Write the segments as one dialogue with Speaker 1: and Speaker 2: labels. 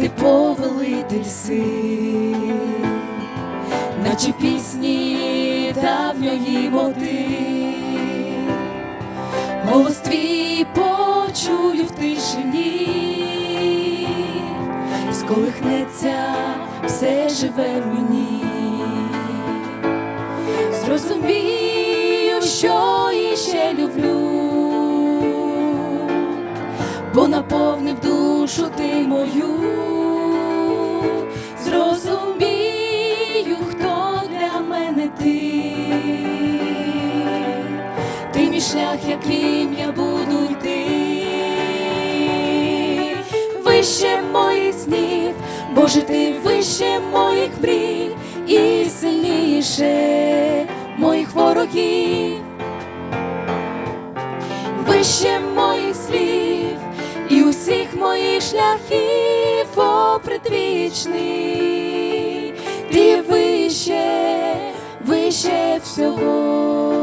Speaker 1: ти повелитель сил, наче пісні давньої моти, голос твій почую в тишині, сколихнеться все живе в мені, зрозумію, що душу ти мою, зрозумію, хто для мене ти, ти мій шлях, яким я буду йти, вище моїх снів, Боже, ти вище моїх мрій і сильніше моїх ворогів. Вище моїх шляхів, опритвічний, ти вище, вище всього.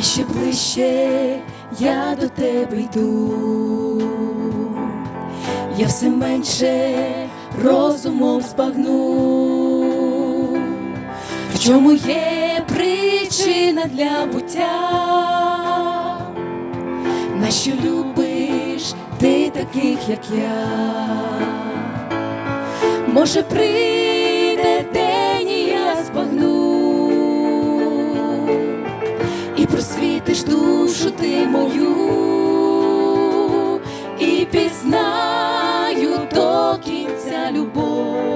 Speaker 1: І ще ближче я до тебе йду, я все менше розумом збагну, в чому є причина для буття, на що любиш ти таких, як я, може прийде просвітиш душу ти мою, і пізнаю до кінця любов,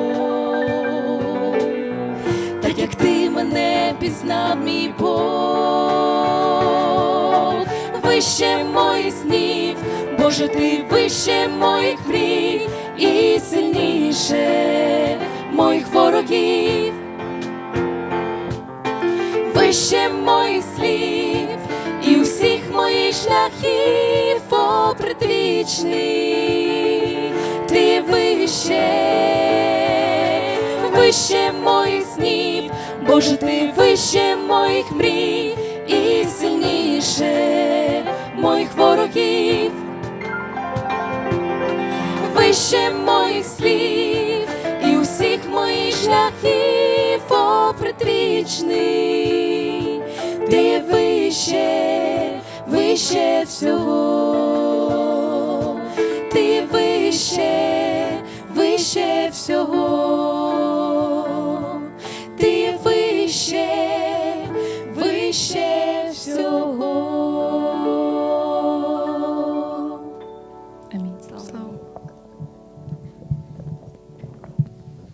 Speaker 1: так як ти мене пізнав, мій Бог, вище моїх снів, Боже, ти вище моїх мрій і сильніше моїх ворогів. Вище моїх слів предвічний, ти вище, вище моїх снів, Боже, ти вище моїх мрій і сильніше моїх ворогів. Вище моїх слів і усіх моїх шляхів, о